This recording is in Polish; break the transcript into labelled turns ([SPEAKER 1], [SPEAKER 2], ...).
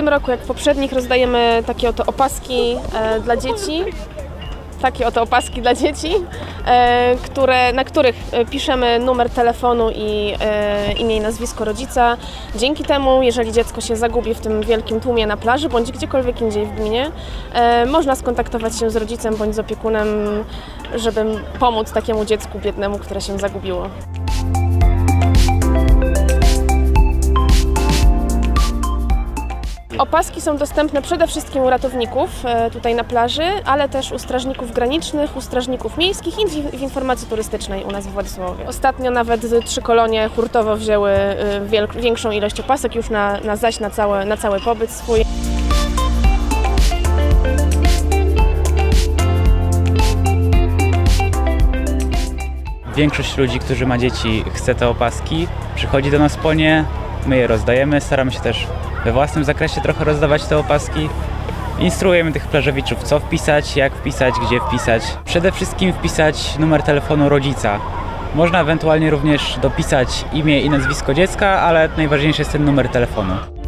[SPEAKER 1] tym roku, jak w poprzednich, rozdajemy takie oto opaski e, dla dzieci. Takie oto opaski dla dzieci, e, które, na których e, piszemy numer telefonu i e, imię i nazwisko rodzica. Dzięki temu, jeżeli dziecko się zagubi w tym wielkim tłumie na plaży bądź gdziekolwiek indziej w gminie, e, można skontaktować się z rodzicem bądź z opiekunem, żeby pomóc takiemu dziecku biednemu, które się zagubiło. Opaski są dostępne przede wszystkim u ratowników e, tutaj na plaży, ale też u strażników granicznych, u strażników miejskich i w informacji turystycznej u nas w Władysławowie. Ostatnio nawet trzy kolonie hurtowo wzięły e, większą ilość opasek już na, na zaś na, całe, na cały pobyt swój.
[SPEAKER 2] Większość ludzi, którzy ma dzieci, chce te opaski, przychodzi do nas po nie, my je rozdajemy, staramy się też we własnym zakresie trochę rozdawać te opaski. Instruujemy tych plażowiczów, co wpisać, jak wpisać, gdzie wpisać. Przede wszystkim wpisać numer telefonu rodzica. Można ewentualnie również dopisać imię i nazwisko dziecka, ale najważniejszy jest ten numer telefonu.